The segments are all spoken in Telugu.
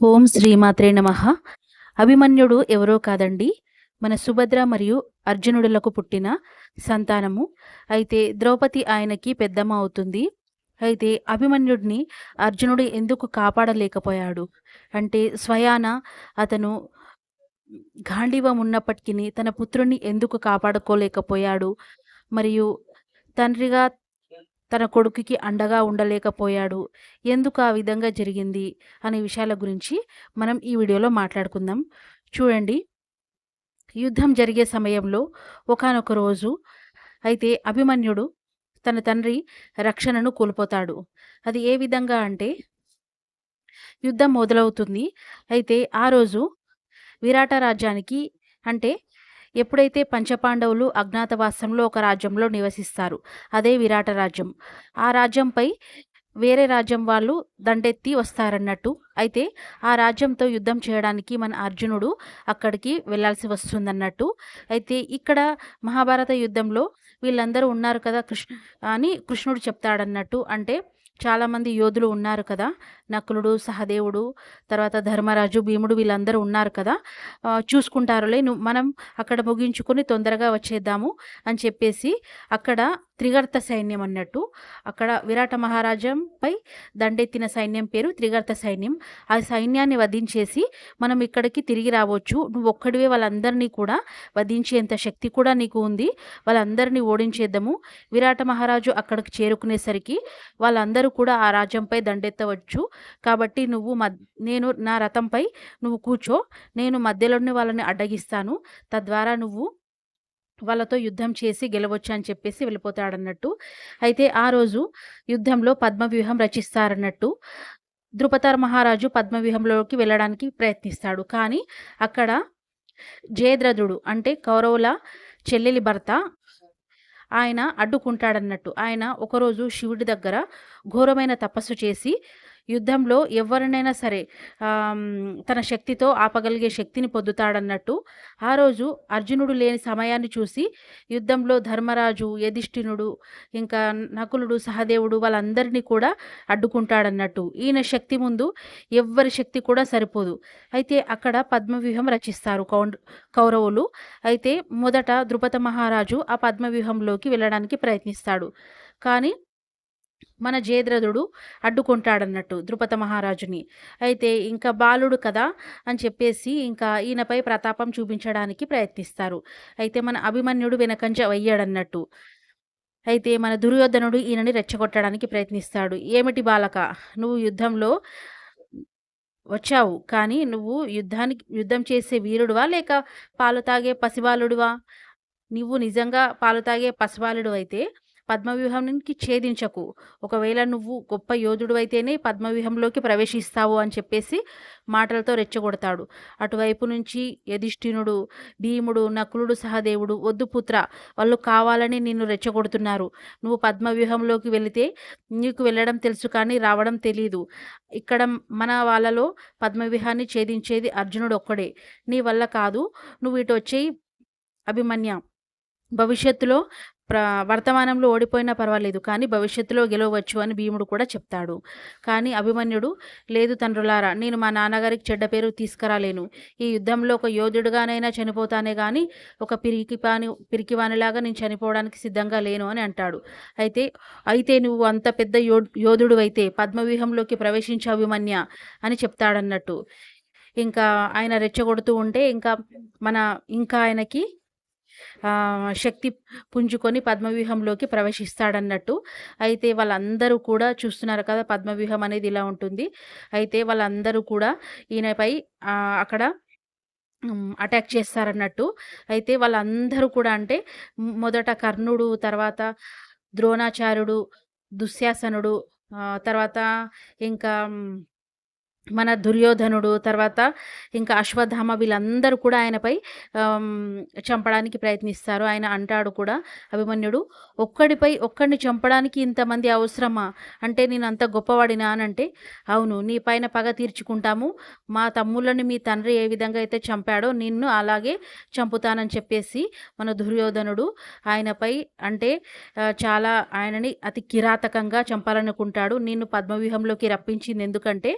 ఓం శ్రీమాత్రే నమ. అభిమన్యుడు ఎవరో కాదండి మన సుభద్ర మరియు అర్జునుడులకు పుట్టిన సంతానము. అయితే ద్రౌపది ఆయనకి పెద్దమ్మ అవుతుంది. అయితే అభిమన్యుడిని అర్జునుడు ఎందుకు కాపాడలేకపోయాడు? అంటే స్వయాన అతను గాంధీవం ఉన్నప్పటికీ తన పుత్రుని ఎందుకు కాపాడుకోలేకపోయాడు? మరియు తండ్రిగా తన కొడుకుకి అండగా ఉండలేకపోయాడు. ఎందుకు ఆ విధంగా జరిగింది అనే విషయాల గురించి మనం ఈ వీడియోలో మాట్లాడుకుందాం. చూడండి. యుద్ధం జరిగే సమయంలో ఒకానొక రోజు అయితే అభిమన్యుడు తన తండ్రి రక్షణను కోల్పోతాడు. అది ఏ విధంగా అంటే యుద్ధం మొదలవుతుంది. అయితే ఆ రోజు విరాట రాజ్యానికి అంటే ఎప్పుడైతే పంచపాండవులు అజ్ఞాతవాసంలో ఒక రాజ్యంలో నివసిస్తారు అదే విరాట రాజ్యం. ఆ రాజ్యంపై వేరే రాజ్యం వాళ్ళు దండెత్తి వస్తారన్నట్టు. అయితే ఆ రాజ్యంతో యుద్ధం చేయడానికి మన అర్జునుడు అక్కడికి వెళ్ళాల్సి వస్తుందన్నట్టు. అయితే ఇక్కడ మహాభారత యుద్ధంలో వీళ్ళందరూ ఉన్నారు కదా కృష్ణ అని కృష్ణుడు చెప్తాడన్నట్టు. అంటే చాలామంది యోధులు ఉన్నారు కదా. నకులుడు సహదేవుడు తర్వాత ధర్మరాజు భీముడు వీళ్ళందరూ ఉన్నారు కదా. చూసుకుంటారులే. నువ్వు మనం అక్కడ ముగించుకొని తొందరగా వచ్చేద్దాము అని చెప్పేసి అక్కడ త్రిగర్త సైన్యం అన్నట్టు. అక్కడ విరాట మహారాజంపై దండెత్తిన సైన్యం పేరు త్రిగర్త సైన్యం. ఆ సైన్యాన్ని వధించేసి మనం ఇక్కడికి తిరిగి రావచ్చు. నువ్వు ఒక్కడివే వాళ్ళందరినీ కూడా వధించేంత శక్తి కూడా నీకు ఉంది. వాళ్ళందరినీ ఓడించేద్దాము. విరాట మహారాజు అక్కడికి చేరుకునేసరికి వాళ్ళందరూ కూడా ఆ రాజ్యంపై దండెత్తవచ్చు. కాబట్టి నువ్వు మద్ నేను నా రథంపై నువ్వు కూర్చో. నేను మధ్యలోనే వాళ్ళని అడ్డగిస్తాను. తద్వారా నువ్వు వాళ్ళతో యుద్ధం చేసి గెలవచ్చు అని చెప్పేసి వెళ్ళిపోతాడన్నట్టు. అయితే ఆ రోజు యుద్ధంలో పద్మవ్యూహం రచిస్తారన్నట్టు. ద్రుపద మహారాజు పద్మవ్యూహంలోకి వెళ్ళడానికి ప్రయత్నిస్తాడు. కానీ అక్కడ జయద్రథుడు అంటే కౌరవుల చెల్లెలి భర్త ఆయన అడ్డుకుంటాడన్నట్టు. ఆయన ఒకరోజు శివుడి దగ్గర ఘోరమైన తపస్సు చేసి యుద్ధంలో ఎవరినైనా సరే తన శక్తితో ఆపగలిగే శక్తిని పొందుతాడన్నట్టు ఆ రోజు అర్జునుడు లేని సమయాన్ని చూసి యుద్ధంలో ధర్మరాజు యధిష్ఠినుడు ఇంకా నకులుడు సహదేవుడు వాళ్ళందరినీ కూడా అడ్డుకుంటాడన్నట్టు. ఈయన శక్తి ముందు ఎవ్వరి శక్తి కూడా సరిపోదు. అయితే అక్కడ పద్మవ్యూహం రచిస్తారు కౌండ్ కౌరవులు. అయితే మొదట ద్రుపద మహారాజు ఆ పద్మవ్యూహంలోకి వెళ్ళడానికి ప్రయత్నిస్తాడు. కానీ మన జయద్రథుడు అడ్డుకుంటాడన్నట్టు ద్రుపద మహారాజుని. అయితే ఇంకా బాలుడు కదా అని చెప్పేసి ఇంకా ఈయనపై ప్రతాపం చూపించడానికి ప్రయత్నిస్తారు. అయితే మన అభిమన్యుడు వెనకంజ అయ్యాడన్నట్టు అయితే మన దుర్యోధనుడు ఈయనని రెచ్చగొట్టడానికి ప్రయత్నిస్తాడు. ఏమిటి బాలక? నువ్వు యుద్ధంలో వచ్చావు. కానీ నువ్వు యుద్ధానికి యుద్ధం చేసే వీరుడువా? లేక పాలు తాగే పసిబాలుడువా? నువ్వు నిజంగా పాలు తాగే పసిబాలుడు అయితే పద్మవ్యూహానికి ఛేదించకు. ఒకవేళ నువ్వు గొప్ప యోధుడు అయితేనే పద్మవ్యూహంలోకి ప్రవేశిస్తావు అని చెప్పేసి మాటలతో రెచ్చగొడతాడు. అటువైపు నుంచి యధిష్ఠినుడు భీముడు నకులుడు సహదేవుడు వద్దు పుత్ర వాళ్ళు కావాలని నిన్ను రెచ్చగొడుతున్నారు. నువ్వు పద్మవ్యూహంలోకి వెళితే నీకు వెళ్ళడం తెలుసు కానీ రావడం తెలియదు ఇక్కడ మన వాళ్ళలో పద్మవ్యూహాన్ని ఛేదించేది అర్జునుడు ఒక్కడే. నీ వల్ల కాదు. నువ్వు ఇటు వచ్చేయి అభిమన్య. భవిష్యత్తులో వర్తమానంలో ఓడిపోయినా పర్వాలేదు కానీ భవిష్యత్తులో గెలవచ్చు అని భీముడు కూడా చెప్తాడు. కానీ అభిమన్యుడు లేదు తండ్రులారా నేను మా నాన్నగారికి చెడ్డ పేరు తీసుకురాలేను. ఈ యుద్ధంలో ఒక యోధుడుగానైనా చనిపోతానే కానీ ఒక పిరికిపాని పిరికివానిలాగా నేను చనిపోవడానికి సిద్ధంగా లేను అని అంటాడు. అయితే అయితే నువ్వు అంత పెద్ద యో యోధుడు అయితే పద్మవ్యూహంలోకి ప్రవేశించే అభిమన్య అని చెప్తాడన్నట్టు. ఇంకా ఆయన రెచ్చగొడుతూ ఉంటే ఇంకా మన ఇంకా ఆయనకి శక్తి పుంజుకొని పద్మవ్యూహంలోకి ప్రవేశిస్తాడన్నట్టు. అయితే వాళ్ళందరూ కూడా చూస్తున్నారు కదా పద్మవ్యూహం అనేది ఇలా ఉంటుంది. అయితే వాళ్ళందరూ కూడా ఈయనపై అక్కడ అటాక్ చేస్తారన్నట్టు. అయితే వాళ్ళందరూ కూడా అంటే మొదట కర్ణుడు తర్వాత ద్రోణాచార్యుడు దుశ్శాసనుడు తర్వాత ఇంకా మన దుర్యోధనుడు తర్వాత ఇంకా అశ్వత్థామ వీళ్ళందరూ కూడా ఆయనపై చంపడానికి ప్రయత్నిస్తారు. ఆయన అంటాడు కూడా అభిమన్యుడు ఒక్కడిపై ఒక్కడిని చంపడానికి ఇంతమంది అవసరమా? అంటే నేను అంత గొప్పవాడినా? అని అంటే అవును నీ పైన పగ తీర్చుకుంటాము. మా తమ్ముళ్ళని మీ తండ్రి ఏ విధంగా అయితే చంపాడో నిన్ను అలాగే చంపుతానని చెప్పేసి మన దుర్యోధనుడు ఆయనపై అంటే చాలా ఆయనని అతి కిరాతకంగా చంపాలనుకుంటాడు. నిన్ను పద్మవ్యూహంలోకి రప్పించింది ఎందుకంటే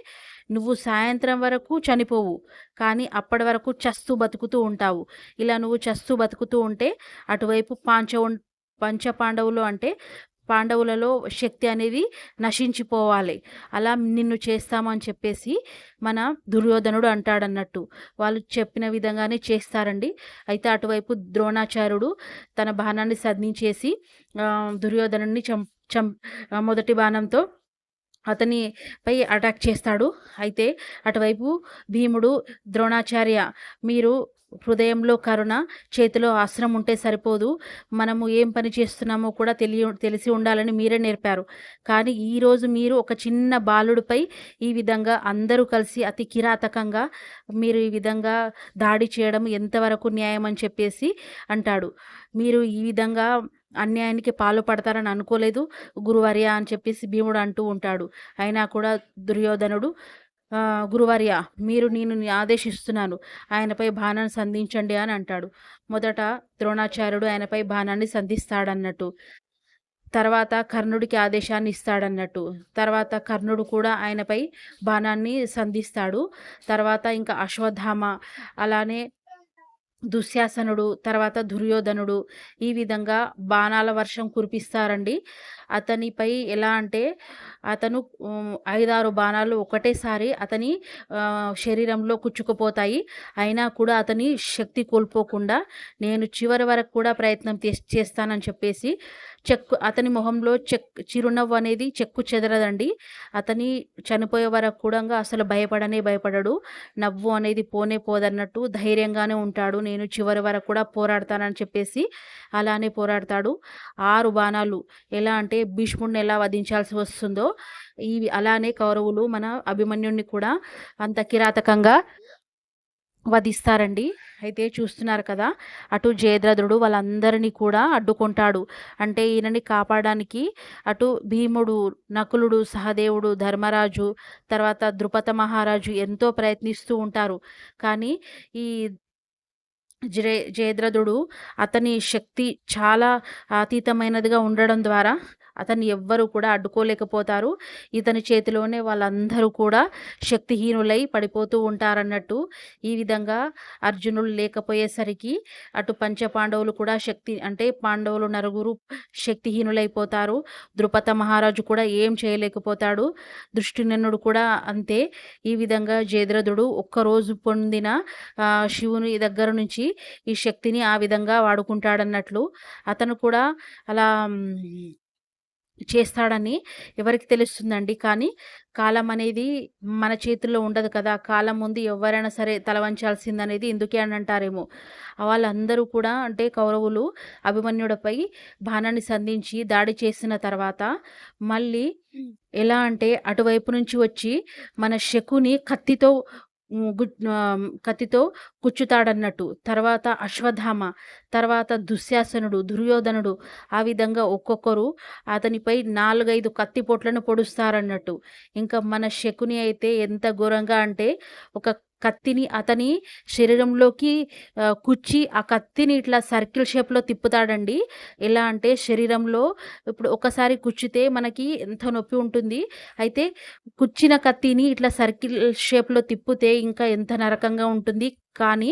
నువ్వు సాయంత్రం వరకు చనిపోవు. కానీ అప్పటి వరకు చస్తూ బతుకుతూ ఉంటావు. ఇలా నువ్వు చస్తూ బతుకుతూ ఉంటే అటువైపు పాంచ పంచ పాండవులు అంటే పాండవులలో శక్తి అనేది నశించిపోవాలి. అలా నిన్ను చేస్తామని చెప్పేసి మన దుర్యోధనుడు అంటాడన్నట్టు. వాళ్ళు చెప్పిన విధంగానే చేస్తారండి. అయితే అటువైపు ద్రోణాచార్యుడు తన బాణాన్ని సంధించేసి దుర్యోధనుడిని చం చం మొదటి బాణంతో అతనిపై అటాక్ చేస్తాడు. అయితే అటువైపు భీముడు ద్రోణాచార్య మీరు హృదయంలో కరుణ చేతిలో ఆశ్రమం ఉంటే సరిపోదు. మనము ఏం పని చేస్తున్నామో కూడా తెలియ తెలిసి ఉండాలని మీరే నేర్పారు. కానీ ఈరోజు మీరు ఒక చిన్న బాలుడిపై ఈ విధంగా అందరూ కలిసి అతి కిరాతకంగా మీరు ఈ విధంగా దాడి చేయడం ఎంతవరకు న్యాయం అని చెప్పేసి అంటాడు. మీరు ఈ విధంగా అన్యాయానికి పాలు పడతారని అనుకోలేదు. గురువర్య అని చెప్పేసి భీముడు అంటూ ఉంటాడు. అయినా కూడా దుర్యోధనుడు గురువర్య మీరు నేను ఆదేశిస్తున్నాను. ఆయనపై బాణాన్ని సంధించండి అని అంటాడు. మొదట ద్రోణాచార్యుడు ఆయనపై బాణాన్ని సంధిస్తాడన్నట్టు తర్వాత కర్ణుడికి ఆదేశాన్ని ఇస్తాడన్నట్టు తర్వాత కర్ణుడు కూడా ఆయనపై బాణాన్ని సంధిస్తాడు. తర్వాత ఇంకా అశ్వత్థామ అలానే దుశ్శాసనుడు తర్వాత దుర్యోధనుడు ఈ విధంగా బాణాల వర్షం కురిపిస్తారండి. అతనిపై ఎలా అంటే అతను ఐదారు బాణాలు ఒకటేసారి అతని శరీరంలో కుచ్చుకుపోతాయి. అయినా కూడా అతని శక్తి కోల్పోకుండా నేను చివరి వరకు కూడా ప్రయత్నం చేస్తానని చెప్పేసి చెక్కు అతని మొహంలో చెక్ చిరునవ్వు అనేది చెక్కు చెదరదండి. అతని చనిపోయే వరకు కూడా అసలు భయపడనే భయపడడు. నవ్వు అనేది పోనే పోదన్నట్టు ధైర్యంగానే ఉంటాడు. నేను చివరి వరకు కూడా పోరాడతానని చెప్పేసి అలానే పోరాడతాడు. ఆరు బాణాలు ఎలా అంటే భీష్ముడిని ఎలా వధించాల్సి వస్తుందో ఈ అలానే కౌరవులు మన అభిమన్యుణ్ణి కూడా అంత కిరాతకంగా వధిస్తారండి. అయితే చూస్తున్నారు కదా అటు జయద్రథుడు వాళ్ళందరినీ కూడా అడ్డుకుంటాడు. అంటే ఈయనని కాపాడడానికి అటు భీముడు నకులుడు సహదేవుడు ధర్మరాజు తర్వాత ద్రుపద మహారాజు ఎంతో ప్రయత్నిస్తూ ఉంటారు. కానీ ఈ జయ జయద్రథుడు అతని శక్తి చాలా అతీతమైనదిగా ఉండడం ద్వారా అతన్ని ఎవ్వరు కూడా అడ్డుకోలేకపోతారు. ఇతని చేతిలోనే వాళ్ళందరూ కూడా శక్తిహీనులై పడిపోతూ ఉంటారన్నట్టు ఈ విధంగా అర్జునుడు లేకపోయేసరికి అటు పంచపాండవులు కూడా శక్తి అంటే పాండవులు నలుగురు శక్తిహీనులైపోతారు. ద్రుపద మహారాజు కూడా ఏం చేయలేకపోతాడు. దృష్టినన్నుడు కూడా అంతే. ఈ విధంగా జయద్రథుడు ఒక్కరోజు పొందిన శివుని దగ్గర నుంచి ఈ శక్తిని ఆ విధంగా వాడుకుంటాడన్నట్లు. అతను కూడా అలా చేస్తాడని ఎవరికి తెలుస్తుందండి. కానీ కాలం అనేది మన చేతుల్లో ఉండదు కదా. కాలం ముందు ఎవరైనా సరే తలవంచాల్సిందనేది ఎందుకే అని అంటారేమో. వాళ్ళందరూ కూడా అంటే కౌరవులు అభిమన్యుడిపై బాణాన్ని సంధించి దాడి చేసిన తర్వాత మళ్ళీ ఎలా అంటే అటువైపు నుంచి వచ్చి మన శకుని కత్తితో కత్తితో కుచ్చుతాడన్నట్టు తర్వాత అశ్వధామ తర్వాత దుశ్శాసనుడు దుర్యోధనుడు ఆ విధంగా ఒక్కొక్కరు అతనిపై నాలుగైదు కత్తిపోట్లను పొడుస్తారన్నట్టు. ఇంకా మన శకుని అయితే ఎంత ఘోరంగా అంటే ఒక కత్తిని అతని శరీరంలోకి కుచ్చి ఆ కత్తిని ఇట్లా సర్కిల్ షేప్లో తిప్పుతాడండి. ఎలా అంటే శరీరంలో ఇప్పుడు ఒకసారి కుచ్చితే మనకి ఎంత నొప్పి ఉంటుంది. అయితే కుచ్చిన కత్తిని ఇట్లా సర్కిల్ షేప్లో తిప్పితే ఇంకా ఎంత నరకంగా ఉంటుంది. కానీ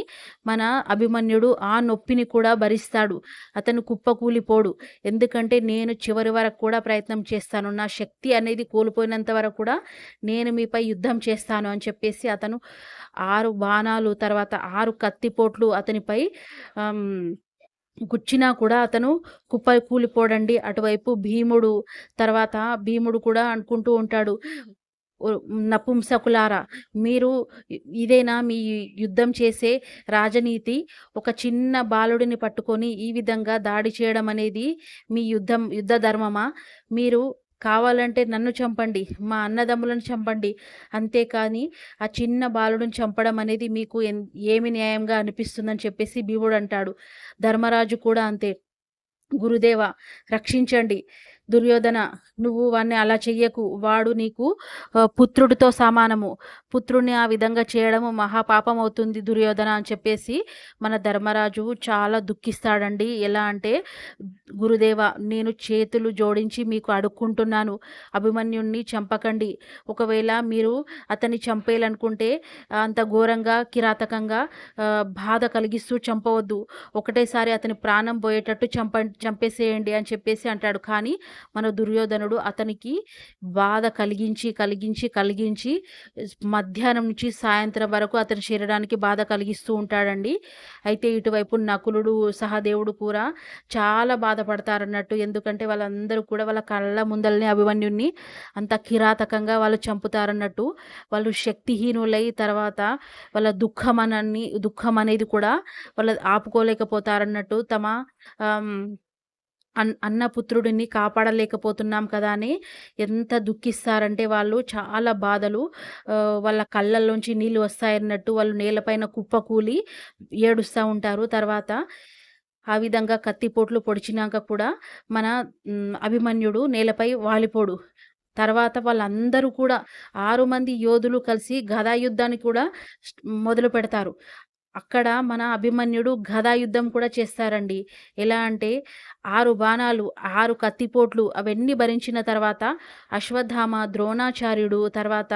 మన అభిమన్యుడు ఆ నొప్పిని కూడా భరిస్తాడు. అతను కుప్పకూలిపోడు. ఎందుకంటే నేను చివరి వరకు కూడా ప్రయత్నం చేస్తాను. నా శక్తి అనేది కోల్పోయినంత వరకు కూడా నేను మీపై యుద్ధం చేస్తాను అని చెప్పేసి అతను ఆరు బాణాలు తర్వాత ఆరు కత్తిపోట్లు అతనిపై గుచ్చినా కూడా అతను కుప్ప కూలిపోడండి అటువైపు భీముడు తర్వాత భీముడు కూడా అనుకుంటూ ఉంటాడు. నపుంసకులారా. మీరు ఇదేనా మీ యుద్ధం చేసే రాజనీతి? ఒక చిన్న బాలుడిని పట్టుకొని ఈ విధంగా దాడి చేయడం అనేది మీ యుద్ధం యుద్ధ ధర్మమా? మీరు కావాలంటే నన్ను చంపండి మా అన్నదమ్ములను చంపండి అంతేకాని ఆ చిన్న బాలుడిని చంపడం అనేది మీకు ఏమి న్యాయంగా అనిపిస్తుందని చెప్పేసి భీముడు అంటాడు. ధర్మరాజు కూడా అంతే. గురుదేవ రక్షించండి. దుర్యోధన నువ్వు వాడిని అలా చెయ్యకు. వాడు నీకు పుత్రుడితో సమానము. పుత్రుడిని ఆ విధంగా చేయడము మహాపాపం అవుతుంది దుర్యోధన అని చెప్పేసి మన ధర్మరాజు చాలా దుఃఖిస్తాడండి. ఎలా అంటే గురుదేవ నేను చేతులు జోడించి మీకు అడుక్కుంటున్నాను. అభిమన్యుణ్ణి చంపకండి. ఒకవేళ మీరు అతన్ని చంపేయాలనుకుంటే అంత ఘోరంగా కిరాతకంగా బాధ కలిగిస్తూ చంపవద్దు. ఒకటేసారి అతని ప్రాణం పోయేటట్టు చంప చంపేసేయండి అని చెప్పేసి అంటాడు. కానీ మన దుర్యోధనుడు అతనికి బాధ కలిగించి కలిగించి కలిగించి మధ్యాహ్నం నుంచి సాయంత్రం వరకు అతని శరీరానికి బాధ కలిగిస్తూ ఉంటాడండి. అయితే ఇటువైపు నకులుడు సహదేవుడు కూడా చాలా బాధపడతారన్నట్టు. ఎందుకంటే వాళ్ళందరూ కూడా వాళ్ళ కళ్ళ ముందల్ని అభిమన్యుణ్ణి అంత కిరాతకంగా వాళ్ళు చంపుతారన్నట్టు. వాళ్ళు శక్తిహీనులై తర్వాత వాళ్ళ దుఃఖం అనని దుఃఖం అనేది కూడా వాళ్ళు ఆపుకోలేకపోతారన్నట్టు తమ అన్ అన్నపుత్రుడిని కాపాడలేకపోతున్నాం కదా అని ఎంత దుఃఖిస్తారంటే వాళ్ళు. చాలా బాధలు. వాళ్ళ కళ్ళల్లోంచి నీళ్ళు వస్తాయన్నట్టు వాళ్ళు నేలపైన కుప్పకూలి ఏడుస్తూ ఉంటారు. తర్వాత ఆ విధంగా కత్తిపోట్లు పొడిచినాక కూడా మన అభిమన్యుడు నేలపై వాలిపోడు. తర్వాత వాళ్ళందరూ కూడా ఆరు మంది యోధులు కలిసి గదా యుద్ధాన్ని కూడా మొదలు పెడతారు అక్కడ మన అభిమన్యుడు గదా యుద్ధం కూడా చేస్తారండి. ఎలా అంటే ఆరు బాణాలు ఆరు కత్తిపోట్లు అవన్నీ భరించిన తర్వాత అశ్వత్థామ ద్రోణాచార్యుడు తర్వాత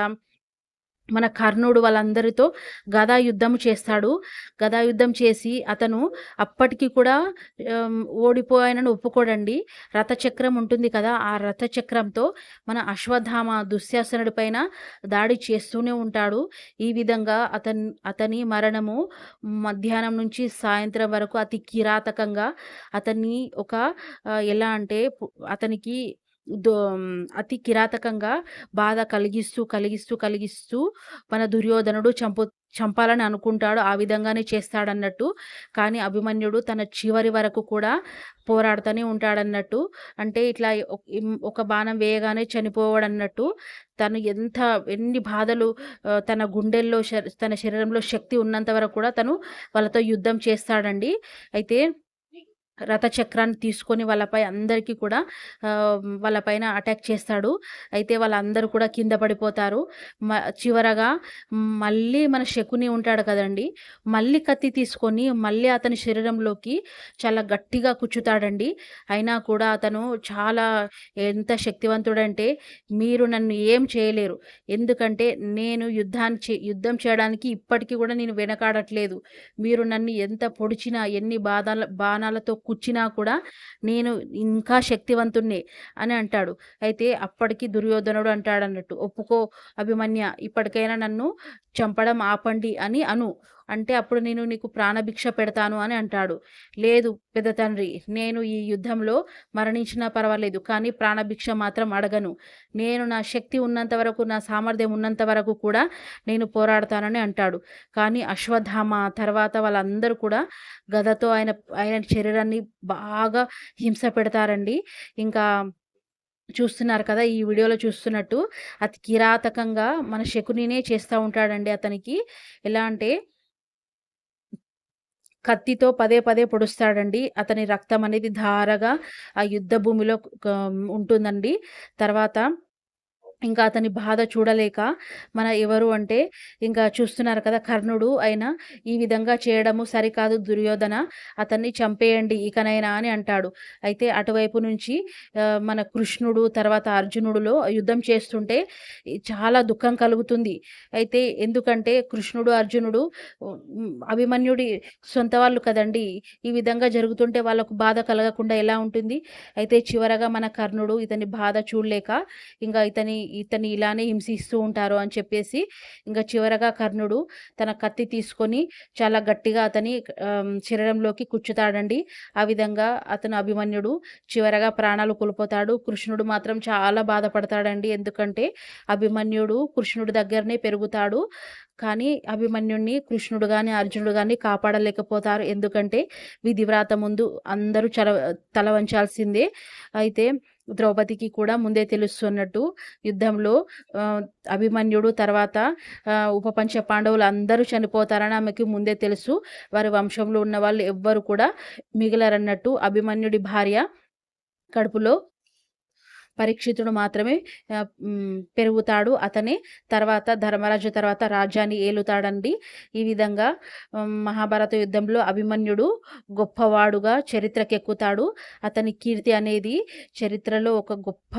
మన కర్ణుడు వాళ్ళందరితో గదా యుద్ధం చేస్తాడు. గదా యుద్ధం చేసి అతను అప్పటికి కూడా ఓడిపోయానని ఒప్పుకోడండి. రథచక్రం ఉంటుంది కదా ఆ రథచక్రంతో మన అశ్వధామ దుశ్శాసనుడి పైన దాడి చేస్తూనే ఉంటాడు. ఈ విధంగా అతని అతని మరణము మధ్యాహ్నం నుంచి సాయంత్రం వరకు అతి కిరాతకంగా అతన్ని ఒక ఎలా అంటే అతనికి అతి కిరాతకంగా బాధ కలిగిస్తూ కలిగిస్తూ కలిగిస్తూ మన దుర్యోధనుడు చంపు చంపాలని అనుకుంటాడు ఆ విధంగానే చేస్తాడన్నట్టు. కానీ అభిమన్యుడు తన చివరి వరకు కూడా పోరాడుతూనే ఉంటాడన్నట్టు. అంటే ఇట్లా ఒక బాణం వేయగానే చనిపోవడన్నట్టు. తను ఎంత ఎన్ని బాధలు తన గుండెల్లో తన శరీరంలో శక్తి ఉన్నంత వరకు కూడా తను వాళ్ళతో యుద్ధం చేస్తాడండి. అయితే రథచక్రాన్ని తీసుకొని వాళ్ళపై అందరికీ కూడా వాళ్ళపైన అటాక్ చేస్తాడు. అయితే వాళ్ళందరూ కూడా కింద పడిపోతారు. చివరగా మళ్ళీ మన శకుని ఉంటాడు కదండి. మళ్ళీ కత్తి తీసుకొని మళ్ళీ అతని శరీరంలోకి చాలా గట్టిగా కూర్చుతాడండి. అయినా కూడా అతను చాలా ఎంత శక్తివంతుడంటే మీరు నన్ను ఏం చేయలేరు. ఎందుకంటే నేను యుద్ధాన్ని యుద్ధం చేయడానికి ఇప్పటికీ కూడా నేను వెనకాడట్లేదు. మీరు నన్ను ఎంత పొడిచినా ఎన్ని బాధాల బాణాలతో కూర్చినా కూడా నేను ఇంకా శక్తివంతుణ్ణే అని అంటాడు. అయితే అప్పటికి దుర్యోధనుడు అంటాడు అన్నట్టు ఒప్పుకో అభిమన్య ఇప్పటికైనా నన్ను చంపడం ఆపండి అని అను. అంటే అప్పుడు నేను నీకు ప్రాణభిక్ష పెడతాను అని అంటాడు. లేదు పెద్ద తండ్రి నేను ఈ యుద్ధంలో మరణించినా పర్వాలేదు కానీ ప్రాణభిక్ష మాత్రం అడగను. నేను నా శక్తి ఉన్నంత వరకు నా సామర్థ్యం ఉన్నంత వరకు కూడా నేను పోరాడతానని అంటాడు. కానీ అశ్వత్థామ తర్వాత వాళ్ళందరూ కూడా గదతో ఆయన ఆయన శరీరాన్ని బాగా హింస పెడతారండి. ఇంకా చూస్తున్నారు కదా ఈ వీడియోలో చూస్తున్నట్టు అతి కిరాతకంగా మన శకునినే చేస్తూ ఉంటాడండి అతనికి. ఎలా అంటే కత్తితో పదే పదే పొడుస్తాడండి. అతని రక్తం అనేది ధారగా ఆ యుద్ధ భూమిలో ఉంటుందండి. తర్వాత ఇంకా అతని బాధ చూడలేక మన ఎవరు అంటే ఇంకా చూస్తున్నారు కదా కర్ణుడు అయినా ఈ విధంగా చేయడము సరికాదు దుర్యోధన అతన్ని చంపేయండి ఇకనైనా అని అంటాడు. అయితే అటువైపు నుంచి మన కృష్ణుడు తర్వాత అర్జునుడులో యుద్ధం చేస్తుంటే చాలా దుఃఖం కలుగుతుంది. అయితే ఎందుకంటే కృష్ణుడు అర్జునుడు అభిమన్యుడి సొంత వాళ్ళు కదండి. ఈ విధంగా జరుగుతుంటే వాళ్ళకు బాధ కలగకుండా ఎలా ఉంటుంది? అయితే చివరగా మన కర్ణుడు ఇతని బాధ చూడలేక ఇంకా ఇతని ఇతని ఇలానే హింసిస్తూ ఉంటారు అని చెప్పేసి ఇంకా చివరగా కర్ణుడు తన కత్తి తీసుకొని చాలా గట్టిగా అతని శరీరంలోకి కూర్చుతాడండి. ఆ విధంగా అతను అభిమన్యుడు చివరగా ప్రాణాలు కోల్పోతాడు. కృష్ణుడు మాత్రం చాలా బాధపడతాడండి. ఎందుకంటే అభిమన్యుడు కృష్ణుడి దగ్గరనే పెరుగుతాడు. కానీ అభిమన్యుడిని కృష్ణుడు కానీ అర్జునుడు కానీ కాపాడలేకపోతారు. ఎందుకంటే విధివ్రాత ముందు అందరూ చల తల వంచాల్సిందే అయితే ద్రౌపదికి కూడా ముందే తెలుస్తున్నట్టు యుద్ధంలో అభిమన్యుడు తర్వాత ఉపపంచ పాండవులు అందరూ చనిపోతారని ఆమెకి ముందే తెలుసు. వారి వంశంలో ఉన్న వాళ్ళు ఎవ్వరు కూడా మిగిలరన్నట్టు అభిమన్యుడి భార్య కడుపులో పరీక్షితుడు మాత్రమే పెరుగుతాడు. అతనే తర్వాత ధర్మరాజు తర్వాత రాజ్యాన్ని ఏలుతాడండి. ఈ విధంగా మహాభారత యుద్ధంలో అభిమన్యుడు గొప్పవాడుగా చరిత్రకెక్కుతాడు. అతని కీర్తి అనేది చరిత్రలో ఒక గొప్ప